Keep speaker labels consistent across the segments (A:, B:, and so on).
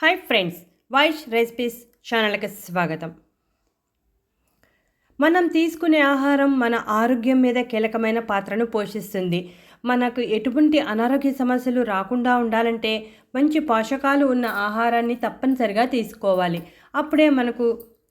A: Hi friends Vaish recipes ఛానల్కి స్వాగతం. మనం తీసుకునే ఆహారం మన ఆరోగ్యం మీద కీలకమైన పాత్రను పోషిస్తుంది. మనకు ఎటువంటి అనారోగ్య సమస్యలు రాకుండా ఉండాలంటే మంచి పోషకాలు ఉన్న ఆహారాన్ని తప్పనిసరిగా తీసుకోవాలి. అప్పుడే మనకు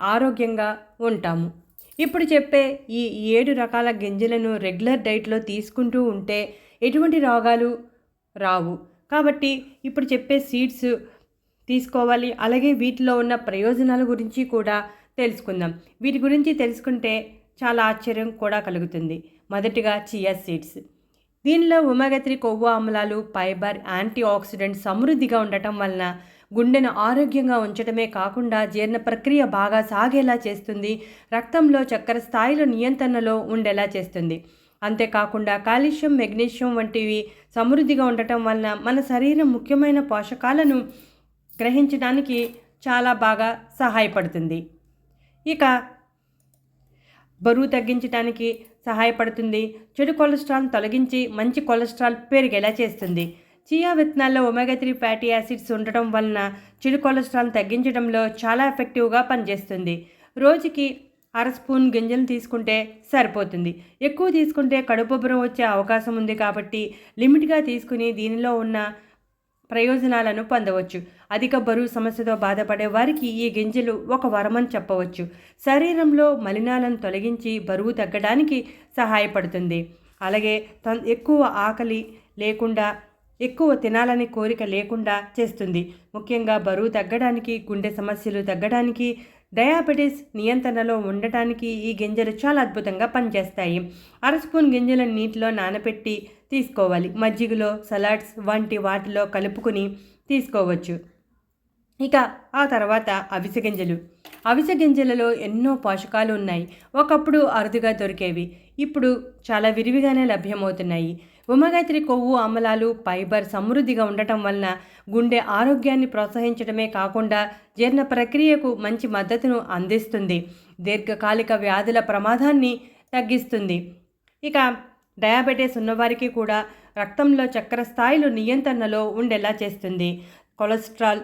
A: ఆరోగ్యంగా ఉంటాము. ఇప్పుడు చెప్పే ఈ ఏడు రకాల గింజలను రెగ్యులర్ డైట్లో తీసుకుంటూ ఉంటే ఎటువంటి రోగాలు రావు. కాబట్టి ఇప్పుడు చెప్పే సీడ్స్ తీసుకోవాలి. అలాగే వీటిలో ఉన్న ప్రయోజనాల గురించి కూడా తెలుసుకుందాం. వీటి గురించి తెలుసుకుంటే చాలా ఆశ్చర్యం కూడా కలుగుతుంది. మొదటిగా చియా సీడ్స్. దీనిలో ఉమాగత్రి కొవ్వు ఆమ్లాలు ఫైబర్ యాంటీ ఆక్సిడెంట్ సమృద్ధిగా ఉండటం వలన గుండెను ఆరోగ్యంగా ఉంచడమే కాకుండా జీర్ణ ప్రక్రియ బాగా సాగేలా చేస్తుంది. రక్తంలో చక్కెర స్థాయిలో నియంత్రణలో ఉండేలా చేస్తుంది. అంతేకాకుండా కాల్షియం మెగ్నీషియం వంటివి సమృద్ధిగా ఉండటం వలన మన శరీరం ముఖ్యమైన పోషకాలను గ్రహించడానికి చాలా బాగా సహాయపడుతుంది. ఇక బరువు తగ్గించడానికి సహాయపడుతుంది. చెడు కొలెస్ట్రాల్ తొలగించి మంచి కొలెస్ట్రాల్ పెరిగేలా చేస్తుంది. చియా విత్తనాల్లో ఒమేగా త్రీ ఫ్యాటీ యాసిడ్స్ ఉండటం వలన చెడు కొలెస్ట్రాల్ తగ్గించడంలో చాలా ఎఫెక్టివ్గా పనిచేస్తుంది. రోజుకి అర స్పూన్ గింజలు తీసుకుంటే సరిపోతుంది. ఎక్కువ తీసుకుంటే కడుపుబ్బరం వచ్చే అవకాశం ఉంది కాబట్టి లిమిట్గా తీసుకుని దీనిలో ఉన్న ప్రయోజనాలను పొందవచ్చు. అధిక బరువు సమస్యతో బాధపడే వారికి ఈ గింజలు ఒక వరమని చెప్పవచ్చు. శరీరంలో మలినాలను తొలగించి బరువు తగ్గడానికి సహాయపడుతుంది. అలాగే తన్ ఎక్కువ ఆకలి లేకుండా ఎక్కువ తినాలని కోరిక లేకుండా చేస్తుంది. ముఖ్యంగా బరువు తగ్గడానికి గుండె సమస్యలు తగ్గడానికి డయాబెటీస్ నియంత్రణలో ఉండటానికి ఈ గింజలు చాలా అద్భుతంగా పనిచేస్తాయి. అర స్పూన్ గింజలను నీటిలో నానబెట్టి తీసుకోవాలి. మజ్జిగలో సలాడ్స్ వంటి వాటిలో కలుపుకుని తీసుకోవచ్చు. ఇక ఆ తర్వాత అవిసె గింజలు. అవిసె గింజలలో ఎన్నో పోషకాలు ఉన్నాయి. ఒకప్పుడు అరుదుగా దొరికేవి. ఇప్పుడు చాలా విరివిగానే లభ్యమవుతున్నాయి. ఉమగాత్రి కొవ్వు అమలాలు ఫైబర్ సమృద్ధిగా ఉండటం వలన గుండె ఆరోగ్యాన్ని ప్రోత్సహించడమే కాకుండా జీర్ణ ప్రక్రియకు మంచి మద్దతును అందిస్తుంది. దీర్ఘకాలిక వ్యాధుల ప్రమాదాన్ని తగ్గిస్తుంది. ఇక డయాబెటీస్ ఉన్నవారికి కూడా రక్తంలో చక్కెర స్థాయిలు నియంత్రణలో ఉండేలా చేస్తుంది. కొలెస్ట్రాల్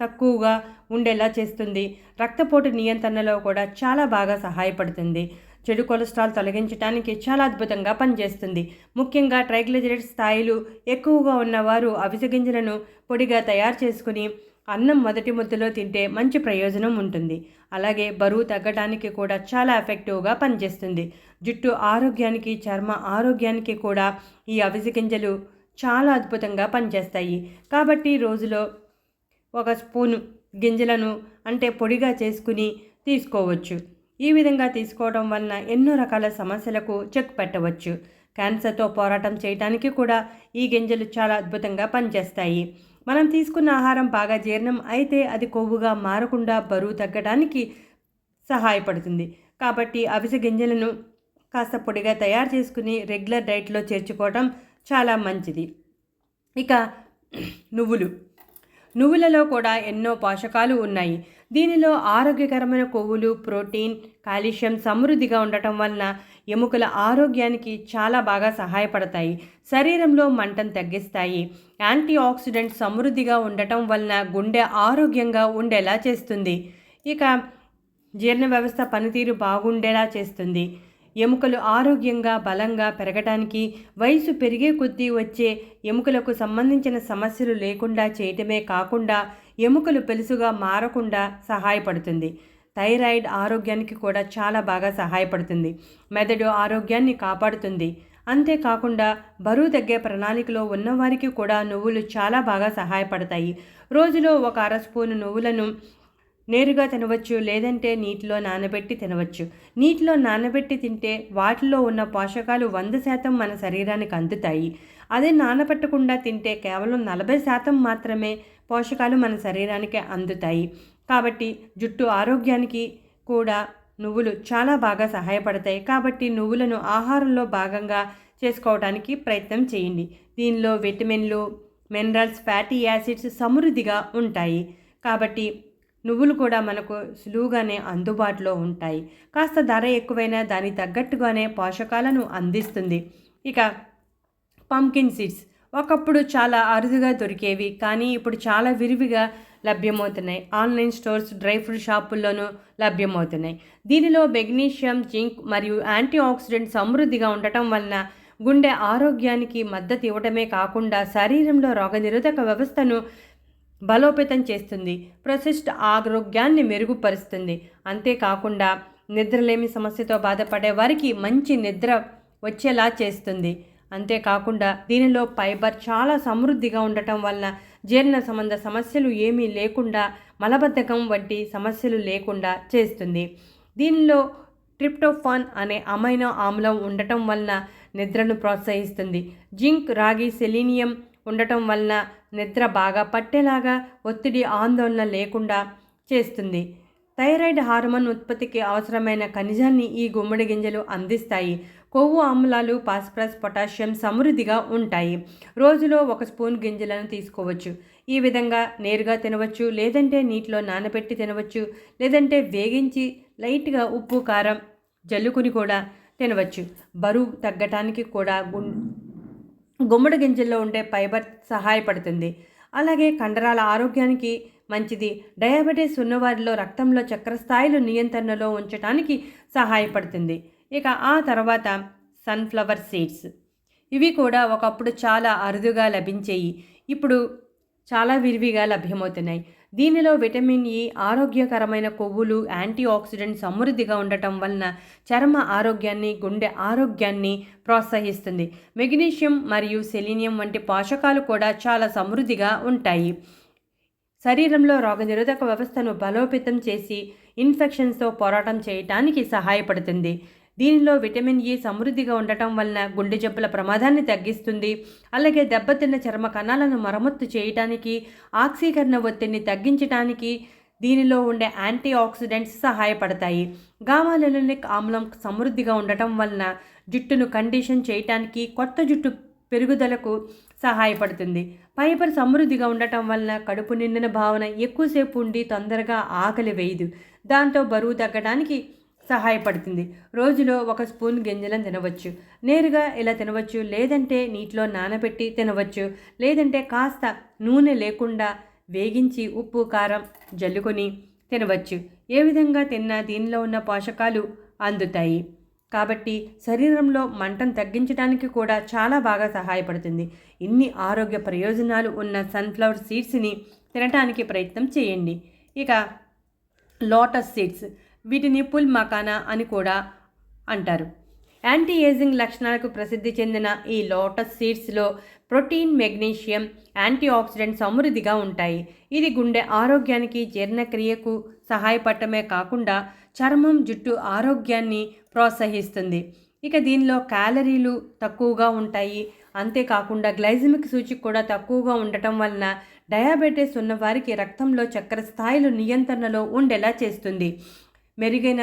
A: తక్కువగా ఉండేలా చేస్తుంది. రక్తపోటు నియంత్రణలో కూడా చాలా బాగా సహాయపడుతుంది. చెడు కొలెస్ట్రాల్ తొలగించడానికి చాలా అద్భుతంగా పనిచేస్తుంది. ముఖ్యంగా ట్రైగ్లిజరైడ్ స్థాయిలు ఎక్కువగా ఉన్నవారు అవిసె గింజలను పొడిగా తయారు చేసుకుని అన్నం మొదటి ముద్దలో తింటే మంచి ప్రయోజనం ఉంటుంది. అలాగే బరువు తగ్గడానికి కూడా చాలా ఎఫెక్టివ్గా పనిచేస్తుంది. జుట్టు ఆరోగ్యానికి చర్మ ఆరోగ్యానికి కూడా ఈ అవిసె గింజలు చాలా అద్భుతంగా పనిచేస్తాయి. కాబట్టి రోజులో ఒక స్పూను గింజలను అంటే పొడిగా చేసుకుని తీసుకోవచ్చు. ఈ విధంగా తీసుకోవడం వలన ఎన్నో రకాల సమస్యలకు చెక్ పెట్టవచ్చు. క్యాన్సర్తో పోరాటం చేయడానికి కూడా ఈ గింజలు చాలా అద్భుతంగా పనిచేస్తాయి. మనం తీసుకున్న ఆహారం బాగా జీర్ణం అయితే అది కొవ్వుగా మారకుండా బరువు తగ్గడానికి సహాయపడుతుంది. కాబట్టి అవిసె గింజలను కాస్త పొడిగా తయారు చేసుకుని రెగ్యులర్ డైట్లో చేర్చుకోవడం చాలా మంచిది. ఇక నువ్వులు. నువ్వులలో కూడా ఎన్నో పోషకాలు ఉన్నాయి. దీనిలో ఆరోగ్యకరమైన కొవ్వులు ప్రోటీన్ కాల్షియం సమృద్ధిగా ఉండటం వలన ఎముకల ఆరోగ్యానికి చాలా బాగా సహాయపడతాయి. శరీరంలో మంటను తగ్గిస్తాయి. యాంటీ ఆక్సిడెంట్ సమృద్ధిగా ఉండటం వలన గుండె ఆరోగ్యంగా ఉండేలా చేస్తుంది. ఇక జీర్ణ వ్యవస్థ పనితీరు బాగుండేలా చేస్తుంది. ఎముకలు ఆరోగ్యంగా బలంగా పెరగటానికి వయసు పెరిగే కొద్దీ వచ్చే ఎముకలకు సంబంధించిన సమస్యలు లేకుండా చేయటమే కాకుండా ఎముకలు పెలుసుగా మారకుండా సహాయపడుతుంది. థైరాయిడ్ ఆరోగ్యానికి కూడా చాలా బాగా సహాయపడుతుంది. మెదడు ఆరోగ్యాన్ని కాపాడుతుంది. అంతేకాకుండా బరువు తగ్గే ప్రణాళికలో ఉన్నవారికి కూడా నువ్వులు చాలా బాగా సహాయపడతాయి. రోజులో ఒక అర స్పూను నువ్వులను నేరుగా తినవచ్చు లేదంటే నీటిలో నానబెట్టి తినవచ్చు. నీటిలో నానబెట్టి తింటే వాటిలో ఉన్న పోషకాలు వంద శాతం మన శరీరానికి అందుతాయి. అదే నానబెట్టకుండా తింటే కేవలం నలభై శాతం మాత్రమే పోషకాలు మన శరీరానికి అందుతాయి. కాబట్టి జుట్టు ఆరోగ్యానికి కూడా నువ్వులు చాలా బాగా సహాయపడతాయి. కాబట్టి నువ్వులను ఆహారంలో భాగంగా చేసుకోవడానికి ప్రయత్నం చేయండి. దీనిలో విటమిన్లు మినరల్స్ ఫ్యాటీ యాసిడ్స్ సమృద్ధిగా ఉంటాయి. కాబట్టి నువ్వులు కూడా మనకు సులువుగానే అందుబాటులో ఉంటాయి. కాస్త ధర ఎక్కువైనా దానికి తగ్గట్టుగానే పోషకాలను అందిస్తుంది. ఇక పంకిన్ సీడ్స్. ఒకప్పుడు చాలా అరుదుగా దొరికేవి కానీ ఇప్పుడు చాలా విరివిగా లభ్యమవుతున్నాయి. ఆన్లైన్ స్టోర్స్ డ్రై ఫ్రూట్ షాపుల్లోనూ లభ్యమవుతున్నాయి. దీనిలో మెగ్నీషియం జింక్ మరియు యాంటీ ఆక్సిడెంట్ సమృద్ధిగా ఉండటం వలన గుండె ఆరోగ్యానికి మద్దతు ఇవ్వటమే కాకుండా శరీరంలో రోగనిరోధక వ్యవస్థను బలోపేతం చేస్తుంది. ప్రొసెస్డ్ ఆరోగ్యాన్ని మెరుగుపరుస్తుంది. అంతేకాకుండా నిద్రలేమి సమస్యతో బాధపడే వారికి మంచి నిద్ర వచ్చేలా చేస్తుంది. అంతేకాకుండా దీనిలో ఫైబర్ చాలా సమృద్ధిగా ఉండటం వలన జీర్ణ సంబంధ సమస్యలు ఏమీ లేకుండా మలబద్ధకం వంటి సమస్యలు లేకుండా చేస్తుంది. దీనిలో ట్రిప్టోఫాన్ అనే అమైనో ఆమ్లం ఉండటం వలన నిద్రను ప్రోత్సహిస్తుంది. జింక్ రాగి సెలీనియం ఉండటం వలన నిద్ర బాగా పట్టేలాగా ఒత్తిడి ఆందోళన లేకుండా చేస్తుంది. థైరాయిడ్ హార్మోన్ ఉత్పత్తికి అవసరమైన ఖనిజాన్ని ఈ గుమ్మడి గింజలు అందిస్తాయి. కొవ్వు ఆమ్లాలు పాస్పరస్ పొటాషియం సమృద్ధిగా ఉంటాయి. రోజులో ఒక స్పూన్ గింజలను తీసుకోవచ్చు. ఈ విధంగా నేరుగా తినవచ్చు లేదంటే నీటిలో నానబెట్టి తినవచ్చు లేదంటే వేగించి లైట్గా ఉప్పు కారం జల్లుకుని కూడా తినవచ్చు. బరువు తగ్గటానికి కూడా గు గుమ్మడి గింజల్లో ఉండే ఫైబర్ సహాయపడుతుంది. అలాగే కండరాల ఆరోగ్యానికి మంచిది. డయాబెటీస్ ఉన్నవారిలో రక్తంలో చక్కెర స్థాయిలు నియంత్రణలో ఉంచడానికి సహాయపడుతుంది. ఇక ఆ తర్వాత సన్ఫ్లవర్ సీడ్స్. ఇవి కూడా ఒకప్పుడు చాలా అరుదుగా లభించేవి ఇప్పుడు చాలా విరివిగా లభ్యమవుతున్నాయి. దీనిలో విటమిన్ ఈ ఆరోగ్యకరమైన కొవ్వులు యాంటీ ఆక్సిడెంట్ సమృద్ధిగా ఉండటం వలన చర్మ ఆరోగ్యాన్ని గుండె ఆరోగ్యాన్ని ప్రోత్సహిస్తుంది. మెగ్నీషియం మరియు సెలీనియం వంటి పోషకాలు కూడా చాలా సమృద్ధిగా ఉంటాయి. శరీరంలో రోగనిరోధక వ్యవస్థను బలోపేతం చేసి ఇన్ఫెక్షన్స్తో పోరాటం చేయటానికి సహాయపడుతుంది. దీనిలో విటమిన్ ఈ సమృద్ధిగా ఉండటం వలన గుండె జబ్బుల ప్రమాదాన్ని తగ్గిస్తుంది. అలాగే దెబ్బతిన్న చర్మ కణాలను మరమ్మత్తు చేయటానికి ఆక్సీకరణ ఒత్తిడిని తగ్గించడానికి దీనిలో ఉండే యాంటీ ఆక్సిడెంట్స్ సహాయపడతాయి. గామాలెలనిక్ ఆమ్లం సమృద్ధిగా ఉండటం వలన జుట్టును కండిషన్ చేయటానికి కొత్త జుట్టు పెరుగుదలకు సహాయపడుతుంది. ఫైబర్ సమృద్ధిగా ఉండటం వలన కడుపు నిండిన భావన ఎక్కువసేపు ఉండి తొందరగా ఆకలి వేయదు. దాంతో బరువు తగ్గడానికి సహాయపడుతుంది. రోజులో ఒక స్పూన్ గింజలను తినవచ్చు. నేరుగా ఇలా తినవచ్చు. లేదంటే నీటిలో నానబెట్టి తినవచ్చు. లేదంటే కాస్త నూనె లేకుండా వేగించి ఉప్పు కారం జల్లుకొని తినవచ్చు. ఏ విధంగా తిన్నా దీనిలో ఉన్న పోషకాలు అందుతాయి. కాబట్టి శరీరంలో మంటను తగ్గించడానికి కూడా చాలా బాగా సహాయపడుతుంది. ఇన్ని ఆరోగ్య ప్రయోజనాలు ఉన్న సన్ఫ్లవర్ సీడ్స్ని తినటానికి ప్రయత్నం చేయండి. ఇక లోటస్ సీడ్స్ వీటిని పుల్ మకానా అని కూడా అంటారు. యాంటీ ఏజింగ్ లక్షణాలకు ప్రసిద్ధి చెందిన ఈ లోటస్ సీడ్స్లో ప్రోటీన్ మెగ్నీషియం యాంటీ ఆక్సిడెంట్ సమృద్ధిగా ఉంటాయి. ఇది గుండె ఆరోగ్యానికి జీర్ణక్రియకు సహాయపడటమే కాకుండా చర్మం జుట్టు ఆరోగ్యాన్ని ప్రోత్సహిస్తుంది. ఇక దీనిలో క్యాలరీలు తక్కువగా ఉంటాయి. అంతేకాకుండా గ్లైజమిక్ సూచి కూడా తక్కువగా ఉండటం వలన డయాబెటీస్ ఉన్నవారికి రక్తంలో చక్కెర స్థాయిలు నియంత్రణలో ఉండేలా చేస్తుంది. మెరుగైన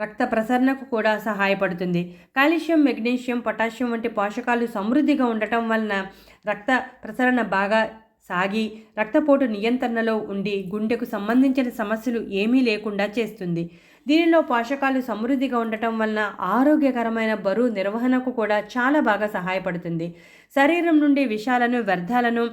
A: రక్త ప్రసరణకు కూడా సహాయపడుతుంది. కాల్షియం మెగ్నీషియం పొటాషియం వంటి పోషకాలు సమృద్ధిగా ఉండటం వలన రక్త ప్రసరణ బాగా సాగి రక్తపోటు నియంత్రణలో ఉండి గుండెకు సంబంధించిన సమస్యలు ఏమీ లేకుండా చేస్తుంది. దీనిలో పోషకాలు సమృద్ధిగా ఉండటం వలన ఆరోగ్యకరమైన బరువు నిర్వహణకు కూడా చాలా బాగా సహాయపడుతుంది. శరీరం నుండి విషాలను వ్యర్థాలను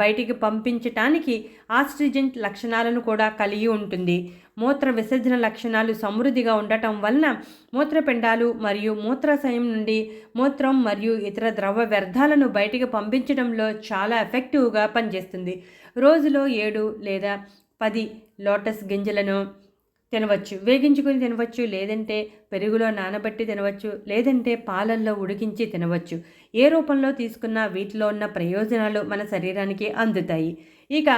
A: బయటికి పంపించటానికి ఆక్సిజెంట్ లక్షణాలను కూడా కలిగి ఉంటుంది. మూత్ర విసర్జన లక్షణాలు సమృద్ధిగా ఉండటం వలన మూత్రపిండాలు మరియు మూత్రాశయం నుండి మూత్రం మరియు ఇతర ద్రవ వ్యర్థాలను బయటికి పంపించడంలో చాలా ఎఫెక్టివ్గా పనిచేస్తుంది. రోజులో ఏడు లేదా పది లోటస్ గింజలను తినవచ్చు. వేగించుకొని తినవచ్చు. లేదంటే పెరుగులో నానబెట్టి తినవచ్చు. లేదంటే పాలల్లో ఉడికించి తినవచ్చు. ఏ రూపంలో తీసుకున్నా వీటిలో ఉన్న ప్రయోజనాలు మన శరీరానికి అందుతాయి. ఇక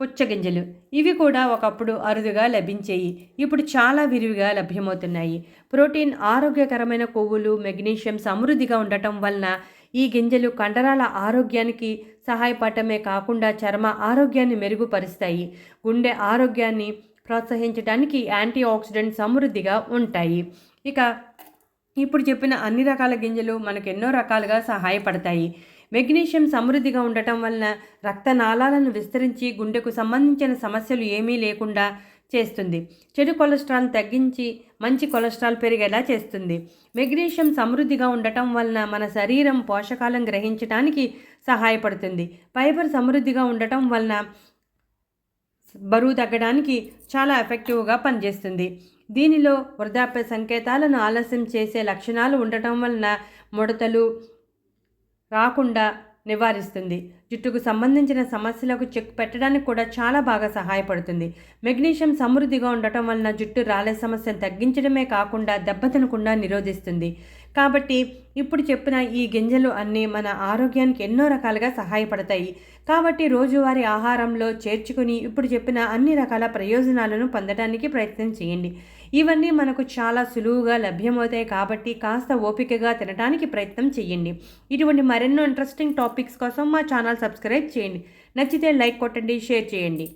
A: పుచ్చగింజలు. ఇవి కూడా ఒకప్పుడు అరుదుగా లభించేవి ఇప్పుడు చాలా విరివిగా లభ్యమవుతున్నాయి. ప్రోటీన్ ఆరోగ్యకరమైన కొవ్వులు మెగ్నీషియం సమృద్ధిగా ఉండటం వలన ఈ గింజలు కండరాల ఆరోగ్యానికి సహాయపడటమే కాకుండా చర్మ ఆరోగ్యాన్ని మెరుగుపరుస్తాయి. గుండె ఆరోగ్యాన్ని ప్రోత్సహించడానికి యాంటీ ఆక్సిడెంట్ సమృద్ధిగా ఉంటాయి. ఇక ఇప్పుడు చెప్పిన అన్ని రకాల గింజలు మనకు ఎన్నో రకాలుగా సహాయపడతాయి. మెగ్నీషియం సమృద్ధిగా ఉండటం వలన రక్తనాళాలను విస్తరించి గుండెకు సంబంధించిన సమస్యలు ఏమీ లేకుండా చేస్తుంది. చెడు కొలెస్ట్రాల్ తగ్గించి మంచి కొలెస్ట్రాల్ పెరిగేలా చేస్తుంది. మెగ్నీషియం సమృద్ధిగా ఉండటం వలన మన శరీరం పోషకాలను గ్రహించడానికి సహాయపడుతుంది. ఫైబర్ సమృద్ధిగా ఉండటం వలన బరువు తగ్గడానికి చాలా ఎఫెక్టివ్గా పనిచేస్తుంది. దీనిలో వృద్ధాప్య సంకేతాలను ఆలస్యం చేసే లక్షణాలు ఉండటం వలన ముడతలు రాకుండా నివారిస్తుంది. జుట్టుకు సంబంధించిన సమస్యలకు చెక్ పెట్టడానికి కూడా చాలా బాగా సహాయపడుతుంది. మెగ్నీషియం సమృద్ధిగా ఉండటం వలన జుట్టు రాలే సమస్యను తగ్గించడమే కాకుండా దెబ్బతినకుండా నిరోధిస్తుంది. కాబట్టి ఇప్పుడు చెప్పిన ఈ గింజలు అన్నీ మన ఆరోగ్యానికి ఎన్నో రకాలుగా సహాయపడతాయి. కాబట్టి రోజువారీ ఆహారంలో చేర్చుకుని ఇప్పుడు చెప్పిన అన్ని రకాల ప్రయోజనాలను పొందడానికి ప్రయత్నం చేయండి. ఇవన్నీ మనకు చాలా సులువుగా లభ్యమవుతాయి కాబట్టి కాస్త ఓపికగా తినడానికి ప్రయత్నం చేయండి. ఇటువంటి మరెన్నో ఇంట్రెస్టింగ్ టాపిక్స్ కోసం మా ఛానల్ సబ్స్క్రైబ్ చేయండి. నచ్చితే లైక్ కొట్టండి షేర్ చేయండి.